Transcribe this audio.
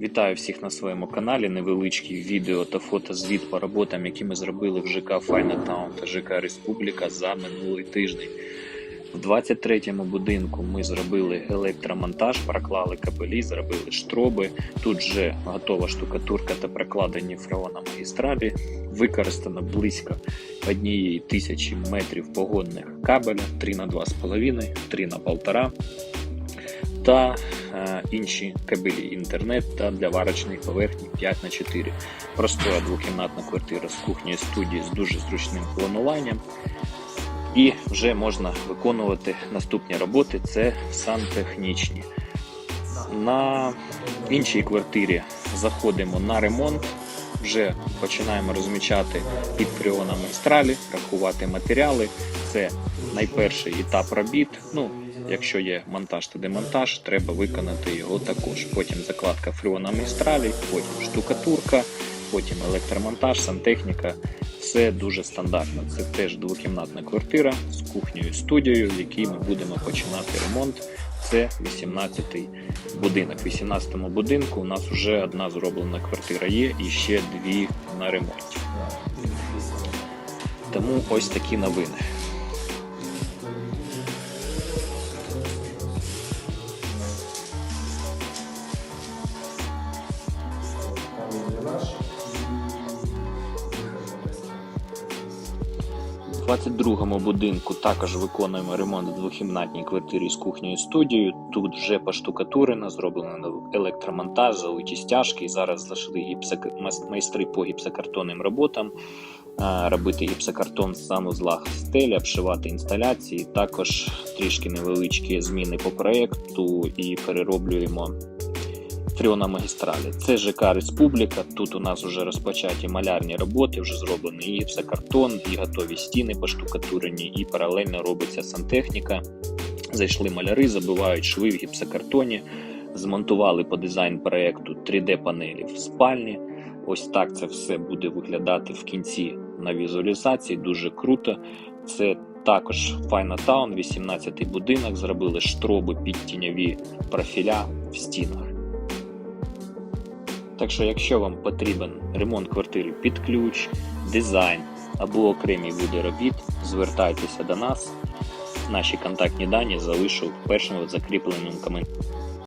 Вітаю всіх на своєму каналі. Невеличкий відео та фотозвіт по роботам, які ми зробили в ЖК Файнатаун та ЖК Республіка за минулий тиждень. В 23-му будинку ми зробили електромонтаж, проклали кабелі, зробили штроби. Тут вже готова штукатурка та прокладені фреона магістралі. Використано близько однієї тисячі метрів погодних кабеля 3 на 2,5, 3 на 1,5 та інші кабелі інтернет та для варочної поверхні 5 на 4 Простора двокімнатна квартира з кухнею студії з дуже зручним плануванням. І вже можна виконувати наступні роботи. Це сантехнічні. На іншій квартирі заходимо на ремонт. Вже починаємо розмічати під фреоном магістралі, рахувати матеріали. Це найперший етап робіт. Ну, якщо є монтаж та демонтаж, треба виконати його також. Потім закладка фреона магістралі, потім штукатурка, потім електромонтаж, сантехніка. Все дуже стандартно. Це теж двокімнатна квартира з кухнею студією, в якій ми будемо починати ремонт. Це 18-й будинок. В 18-му будинку у нас вже одна зроблена квартира є і ще дві на ремонті. Тому ось такі новини. У 22-му будинку також виконуємо ремонт в двохкімнатній квартирі з кухнею студією. Тут вже поштукатурено, зроблено електромонтаж, залиті стяжки. Зараз зайшли гіпсок... майстри по гіпсокартонним роботам. Робити гіпсокартон в санузлах стелі, обшивати інсталяції. Також трішки невеличкі зміни по проєкту і перероблюємо Фріона магістралі. Це ЖК Республіка. Тут у нас вже розпочаті малярні роботи, вже зроблений і гіпсокартон, і готові стіни поштукатурені, і паралельно робиться сантехніка. Зайшли маляри, забивають шви в гіпсокартоні, змонтували по дизайн проекту 3D-панелі в спальні. Ось так це все буде виглядати в кінці на візуалізації. Дуже круто. Це також Файнатаун, 18-й будинок. Зробили штроби під тіньові профіля в стінах. Так що, якщо вам потрібен ремонт квартири під ключ, дизайн або окремі види робіт, звертайтеся до нас. Наші контактні дані залишу в першому закріпленому коментарі.